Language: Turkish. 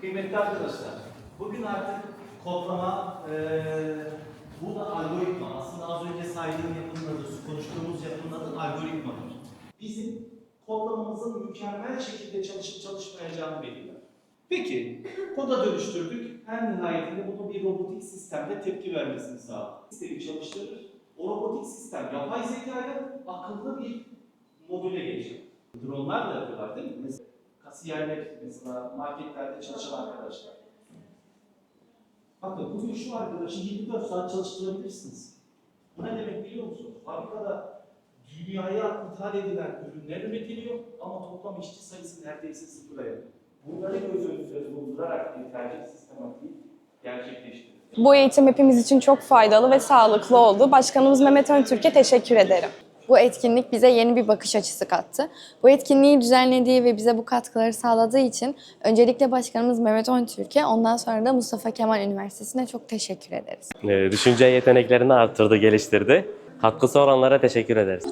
Kıymetli arkadaşlar, bugün artık kodlama, eee bu da algoritma. Aslında az önce saydığım yapının adı, konuştuğumuz yapının adı algoritmadır. Bizim kodlamamızın mükemmel şekilde çalışıp çalışmayacağını belirler. Peki, koda dönüştürdük. En nihayetinde bunu bir robotik sistemde tepki vermesini sağlar. Sistemi çalıştırır. O robotik sistem yapay zekayla akıllı bir modüle geçer. Dronlar da yapıyorlar değil mi? Mesela kasiyerler, mesela marketlerde çalışan arkadaşlar. Bakın bugün şu arkadaşı 24 saat çalıştırabilirsiniz. Bu ne demek biliyor musunuz? Fabrikada dünyaya ithal edilen ürünler üretiliyor ama toplam işçi sayısı neredeyse sıfıra yakın. Bunları göz önünde bulundurarak bir tercih sistematiği gerçekleştirilir. Bu eğitim hepimiz için çok faydalı ve sağlıklı oldu. Başkanımız Mehmet Öntürk'e teşekkür ederim. Bu etkinlik bize yeni bir bakış açısı kattı. Bu etkinliği düzenlediği ve bize bu katkıları sağladığı için öncelikle Başkanımız Mehmet Öntürk'e, ondan sonra da Mustafa Kemal Üniversitesi'ne çok teşekkür ederiz. Ee, Düşünce yeteneklerini arttırdı, geliştirdi. Katkısı olanlara teşekkür ederiz.